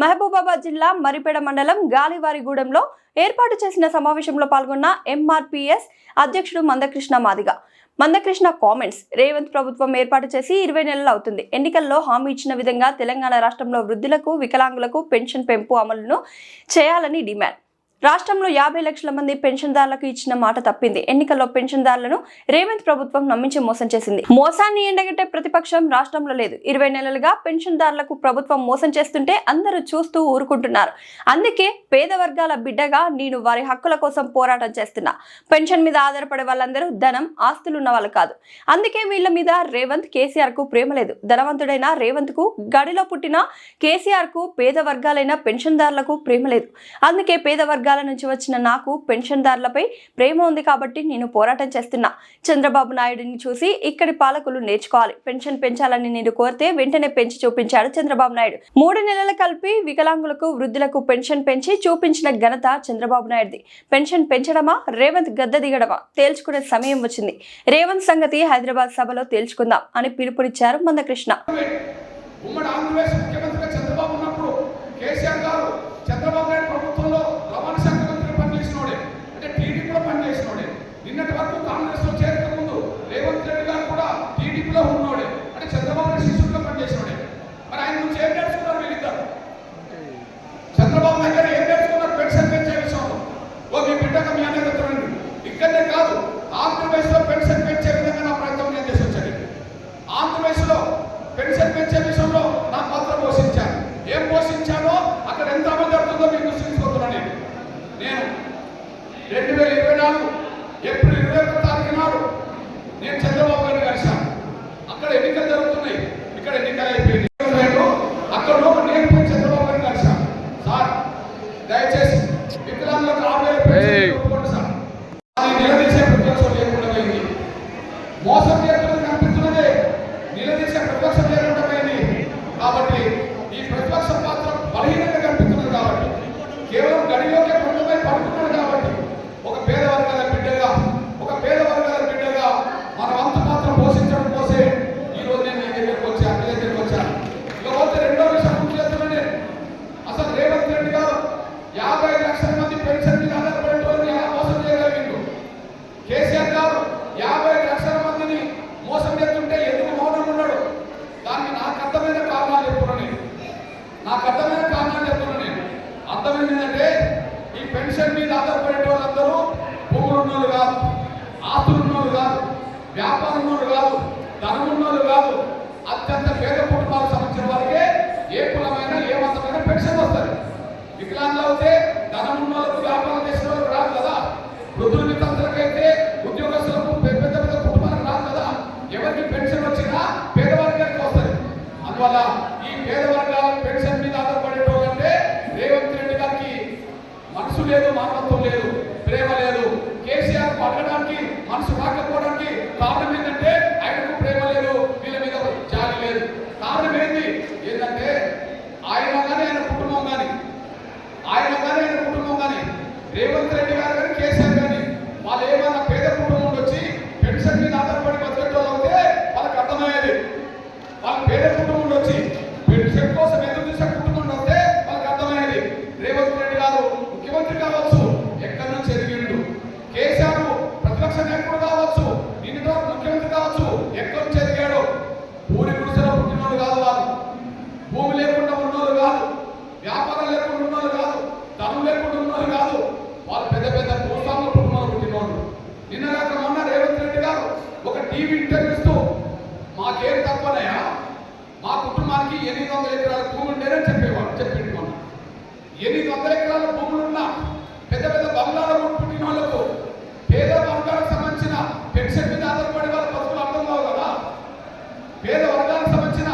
మహబూబాబాద్ జిల్లా మరిపేడ మండలం గాలివారిగూడెంలో ఏర్పాటు చేసిన సమావేశంలో పాల్గొన్న ఎంఆర్పిఎస్ అధ్యక్షుడు మందకృష్ణ మాదిగ. మందకృష్ణ కామెంట్స్ రేవంత్ ప్రభుత్వం ఏర్పాటు చేసి ఇరవై నెలలు అవుతుంది. ఎన్నికల్లో హామీ ఇచ్చిన విధంగా తెలంగాణ రాష్ట్రంలో వృద్ధులకు వికలాంగులకు పెన్షన్ పెంపు అమలును చేయాలని డిమాండ్. రాష్ట్రంలో యాభై లక్షల మంది పెన్షన్దారులకు ఇచ్చిన మాట తప్పింది. ఎన్నికల్లో పెన్షన్దారులను రేవంత్ ప్రభుత్వం నమ్మించి మోసం చేసింది. మోసాన్ని ఎండగట్టే ప్రతిపక్షం రాష్ట్రంలో లేదు. ఇరవై నెలలుగా పెన్షన్దారులకు ప్రభుత్వం మోసం చేస్తుంటే అందరూ చూస్తూ ఊరుకుంటున్నారు. అందుకే పేద వర్గాల బిడ్డగా నేను వారి హక్కుల కోసం పోరాటం చేస్తున్నా. పెన్షన్ మీద ఆధారపడే వాళ్ళందరూ ధనం ఆస్తులు ఉన్న వాళ్ళు కాదు. అందుకే వీళ్ళ మీద రేవంత్ కేసీఆర్కు ప్రేమ లేదు. ధనవంతుడైన రేవంత్కు గడిలో పుట్టిన కేసీఆర్కు పేద వర్గాలైన పెన్షన్దారులకు ప్రేమ లేదు. అందుకే పేద వర్గాల నుంచి వచ్చిన నాకు పెన్షన్దారులపై ప్రేమ ఉంది కాబట్టి నేను పోరాటం చేస్తున్నా. చంద్రబాబు నాయుడిని చూసి ఇక్కడి పాలకులు నేర్చుకోవాలి. పెన్షన్ పెంచాలని నేను కోరితే వెంటనే పెంచి చూపించాడు చంద్రబాబు నాయుడు. మూడు నెలలు కలిపి వికలాంగులకు వృద్ధులకు పెన్షన్ పెంచి చూపించిన ఘనత చంద్రబాబు నాయుడుది. పెన్షన్ పెంచడమా రేవంత్ గద్దె దిగడమా? తేల్చుకునే సమయం వచ్చింది. రేవంత్ సంగతి హైదరాబాద్ సభలో తేల్చుకుందాం అని పిలుపునిచ్చారు మందకృష్ణ. ఉమ్మడి ఆంధ్రప్రదేశ్ ముఖ్యమంత్రిగా చంద్రబాబు ఉన్నప్పుడు కేసీఆర్ గారు చంద్రబాబు నాయుడు ప్రభుత్వంలో రవాణా శాఖ మంత్రిగా పనిచేసినోడే అంటే టీడీపీలో పనిచేసినోడే నిన్నటి వరకు కాంగ్రెస్లో చేరక ముందు రేవంత్ రెడ్డి గారు కూడా టీడీపీలో ఉన్నోడే అంటే చంద్రబాబు నాయుడు శిష్యుడిగా పనిచేసినోడే మరి ఆయన నుంచి ఏం నేర్చుకున్నారు వీళ్ళిద్దరు చంద్రబాబు నాయుడు గారు ఏం నేర్చుకున్నారు పెన్షన్ పెంచే విషయంలో ఓ మీ బిడ్డగా మీ అనేది చూడండి ఇక్కడనే కాదు ఆంధ్రప్రదేశ్లో పెన్షన్ పెంచే విధంగా నా ప్రయత్నం నేను చేసి వచ్చాను ఆంధ్రప్రదేశ్లో పెంచే విషయంలో నా పాత్ర పోషించాను ఏం పోషించానో అక్కడ ఎంత అమలు జరుగుతుందో మీకు నేను. నేను రెండు వేల ఇరవై నాలుగు ఏప్రిల్ ఇరవై ఒకటో తారీఖు నాడు నేను చంద్రబాబు గారిని కలిశాను. అక్కడ ఎన్నికలు జరుగుతున్నాయి. ఇక్కడ ఎన్నికలు అయిపోయింది అక్కడ నేను పోయి చంద్రబాబు గారిని కలిశాను. సార్ దయచేసి వికలాంగులకు ఆరు వేల పెన్షన్ ఇవ్వకండి సార్. అది నిలదీసే ప్రతిపక్షం లేకుండా పోయింది. మోసం చేస్తున్నది కనిపిస్తున్నదే నిలదీసే ప్రతిపక్షం లేకుండా పోయింది కాబట్టి ఈ ప్రతిపక్ష పాత్ర బలహీనంగా కనిపిస్తున్నది కాబట్టి కేవలం గడిలోకే కొంతమై పడుతున్నాడు కాబట్టి ఒక పేద వర్గాల బిడ్డగా ఒక పేద వర్గాల బిడ్డగా మన వంతు పాత్ర పోషించడం కోసే ఈ రోజు నేను మీ దగ్గరికి వచ్చాను మీ దగ్గరికి వచ్చాను ఇకపోతే రెండో విషయం గుర్తు చేస్తున్నాను నేను అసలు రేవంత్ రెడ్డి గారు యాభై లక్షల మంది పెన్షన్ మీద ఆధారపడే వాళ్ళని ఎలా మోసం చేయగలిగిండు కేసీఆర్ గారు యాభై లక్షల మందిని మోసం చేస్తుంటే ఎందుకు మౌనం ఉన్నాడు దానికి నాకు అర్థమైన కారణాలు చెప్తున్నా నేను నాకు అర్థమైన కారణాలు చెప్తున్నా నేను అర్థమైంది ఏంటంటే ఈ పెన్షన్ మీద ఆధారపడే వాళ్ళందరూ భూములు ఉన్నోళ్ళు కాదు ఆస్తులు ఉన్నోళ్ళు కాదు వ్యాపారం ఉన్నోళ్ళు కాదు ధనం ఉన్నోళ్ళు కాదు అత్యంత పేద కుటుంబాలకు సంబంధించిన వారికే ఏ కులమైన ఏ మతమైన పెన్షన్ వస్తుంది. వికలాంగులు అయితే ధనం ఉన్న వాళ్ళకు వ్యాపారం చేసిన వాళ్ళకి రాదు కదా. వృద్ధుల వితంతులకైతే ఉద్యోగస్తులకు పెద్ద పెద్ద కుటుంబాలకు రాదు కదా. ఎవరికి పెన్షన్ వచ్చినా పేదవారికి వస్తుంది. అందువల్ల మనసు లేదు మానవత్వం లేదు ప్రేమ లేదు కేసీఆర్కు అడగడానికి మనసు రాకపోవడానికి కారణం ఏంటంటే ఆయనకు ప్రేమ లేదు వీళ్ళ మీద జాలి లేదు కారణం ఏంటి ఏంటంటే ఆయన కానీ ఆయన కుటుంబం కానీ ఆయన కానీ ఆయన కుటుంబం కానీ రేవంత్ రెడ్డి గారు కానీ కేసీఆర్ కానీ వాళ్ళు ఏమైనా పేద కుటుంబం నుండి వచ్చి పెన్షన్ మీద ఆధారపడి బతికేటోళ్ళు అవుతే వాళ్ళకి అర్థమయ్యేది వాళ్ళ పేద కుటుంబం నుండి వచ్చి పెన్షన్ కోసం ఎదురు చూసే కుటుంబం నుండి వస్తే వాళ్ళకి అర్థమయ్యేది రేవంత్ రెడ్డి గారు ముఖ్యమంత్రి కావచ్చు ఎక్కడి నుంచి ఎదిగిండు కేసీఆర్ ప్రతిపక్ష నాయకుడు కావచ్చు నిన్ను ముఖ్యమంత్రి కావచ్చు ఎక్కడి నుంచి ఎదిగాడు ఊరి గుడిసెలో పుట్టినోడు కాదు వాళ్ళు భూమి లేకుండా ఉన్నోళ్ళు కాదు వ్యాపారం లేకుండా ఉన్నోళ్ళు కాదు ధనం లేకుండా ఉన్నోళ్ళు కాదు. వాళ్ళు పెద్ద పెద్ద భూస్వాముల కుటుంబాలు పుట్టినోళ్ళు. నిన్న కాక మొన్న రేవంత్ రెడ్డి గారు ఒక టీవీ ఇంటర్వ్యూ ఇస్తూ మాకేం తక్కువనయా మా కుటుంబానికి ఎనిమిది వందల ఎకరాల భూమి ఉండేనని చెప్పేవాడు చెప్పిండు మొన్న. ఎనిమిది వందల ఎకరాల భూములున్నా పెద్ద పెద్ద బంగ్లాలో పుట్టిన వాళ్ళకు పేద వర్గాలకు సంబంధించిన పెన్షన్ మీద ఆధారపడే వాళ్ళ బతుకులు అర్థం కావు కదా పేద వర్గాలకు సంబంధించిన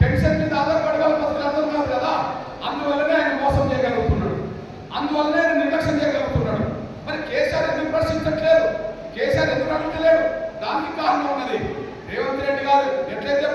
పెన్షన్ మీద ఆధారపడే వాళ్ళ బతుకులు అర్థం కాదు కదా అందువల్లనే ఆయన మోసం చేయగలుగుతున్నాడు అందువల్లనే ఆయన నిర్లక్ష్యం చేయగలుగుతున్నాడు మరి కేసీఆర్ ఎందుకు ప్రశ్నించట్లేదు కేసీఆర్ ఎందుకు అడుగుతలేడు దానికి కారణం ఉన్నది. రేవంత్ రెడ్డి గారు ఎట్లయితే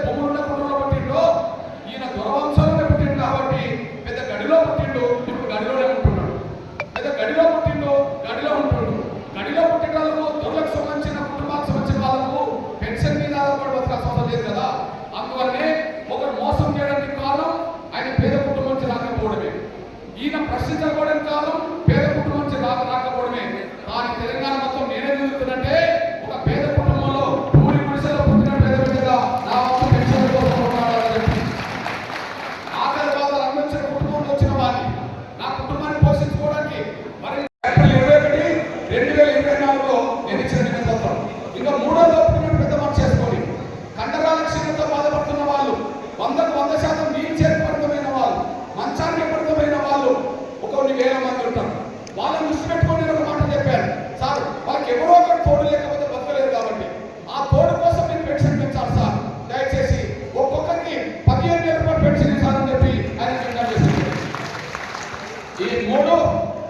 ఈ మూడు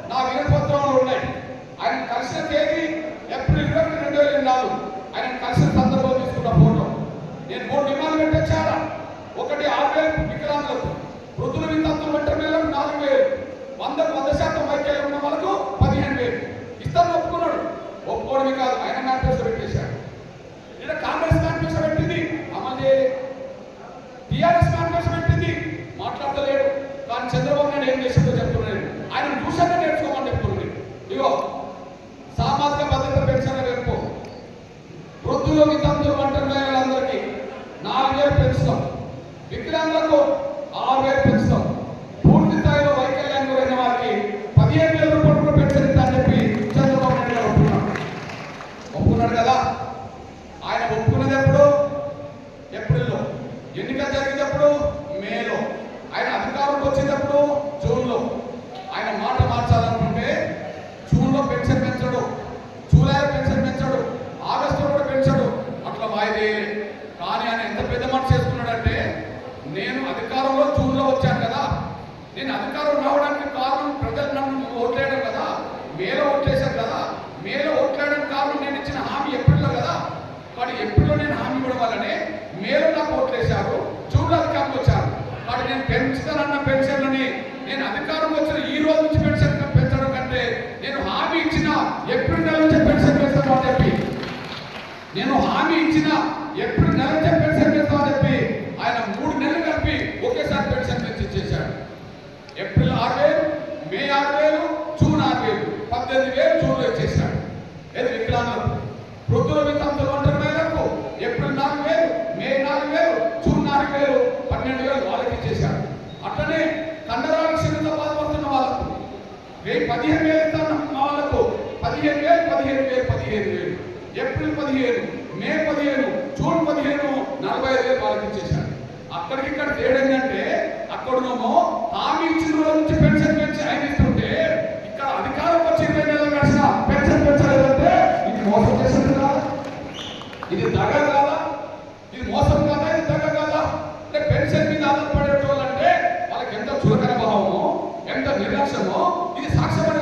నా వినపత్రంలో ఉన్నాయి. ఆయన కలిసిన తేదీ ఏప్రిల్ ఇరవై రెండు వేల నాలుగు. ఆయన కలిసిన సందర్భం తీసుకున్న ఫోటో. నేను మూడు డిమాండ్లు పెట్టచ్చారా ఒకటి ఆరు వేలు వికలాంగులకు. వృద్ధుల వితంతులు వెంట నాలుగు వేలు. వందకు వంద శాతం వేలు అన్నారు వృద్ధుల వితంతులు ఒంటరి మేరకు. ఏప్రిల్ నాలుగు వేలు మే నాలుగు వేలు జూన్ నాలుగు వేలు పన్నెండు వేలు వాళ్ళకి ఇచ్చేశారు. అట్లనే కండరాల క్షీణత బాధపడుతున్న వాళ్ళకు మే పదిహేను వేలు ఇస్తాను వాళ్ళకు పదిహేను వేలు పదిహేను వేలు పదిహేను వేలు. ఏప్రిల్ పదిహేను మే పదిహేను జూన్ పదిహేను నలభై ఐదు వేలు వాళ్ళకి ఇచ్చేశారు. అక్కడికిక్కడ తేడా ఏంటంటే అక్కడనేమో హామీ ఇచ్చిన నుంచి పెన్షన్ పెంచి ఆయన ఇస్తుంటే ఇక్కడ అధికారం వచ్చి ఇది దగ కాదా ఇది మోసం కాదా? ఇది దగ్గర కాదా అంటే పెన్షన్ మీద ఆధారపడేటోళ్ళంటే వాళ్ళకి ఎంత చులకన భావమో ఎంత నిర్లక్ష్యమో ఇది సాక్ష్యమైన